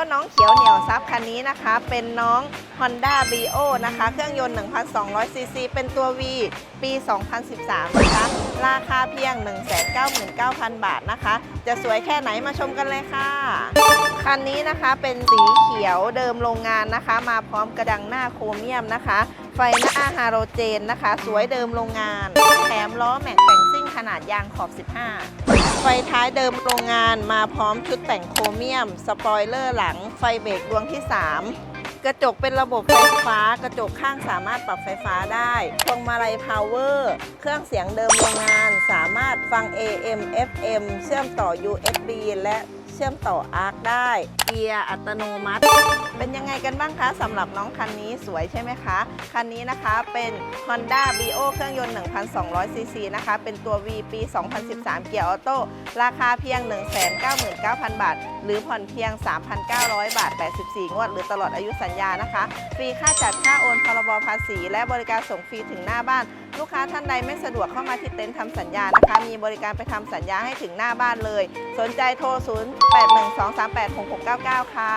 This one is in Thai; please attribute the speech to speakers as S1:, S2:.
S1: แล้วน้องเขียวเหนียวซับคันนี้นะคะ เป็นน้อง Honda Brio นะคะ เครื่องยนต์ 1,200ซีซีเป็นตัว V ปี 2013 นะคะ ราคาเพียง 199,000 บาทนะคะ จะสวยแค่ไหนมาชมกันเลยค่ะ คันนี้นะคะเป็นสีเขียวเดิมโรงงานนะคะ มาพร้อมกระดังหน้าโครเมียมนะคะ ไฟหน้าฮาโลเจนนะคะ สวยเดิมโรงงาน แถมล้อแม็ก นาดยางขอบ 15 ไฟท้ายเดิมโรงงานมาพร้อมชุดแต่งโครเมียม สปอยเลอร์หลัง ไฟเบรกดวงที่ 3 กระจกเป็นระบบไฟฟ้า กระจกข้างสามารถปรับไฟฟ้าได้พวงมาลัยพาวเวอร์เครื่องเสียงเดิมโรงงาน สามารถฟัง AM FM เชื่อมต่อ USB และ ชื่อมต่ออาร์คได้ เกียร์อัตโนมัติ เป็นยังไงกันบ้างคะสำหรับน้องคันนี้สวยใช่ไหมคะ คันนี้นะคะเป็น Honda b ีโอเครื่องยนต์ 1,200 ซีซีนะคะ เป็นตัว V ปี 2013 เกียร์ออโต้ราคาเพียง 199,000 บาทหรือผ่อนเพียง 3,900 บาท 84 งวด หรือตลอดอายุสัญญานะคะ ฟรีค่าจัดค่าโอนพรบภาษี และบริการส่งฟรีถึงหน้าบ้าน ลูกค้าท่านใดไม่สะดวกเข้ามาที่เต็นท์ทำสัญญานะคะ มีบริการไปทำสัญญาให้ถึงหน้าบ้านเลย สนใจโทร 0812386699 ค่ะ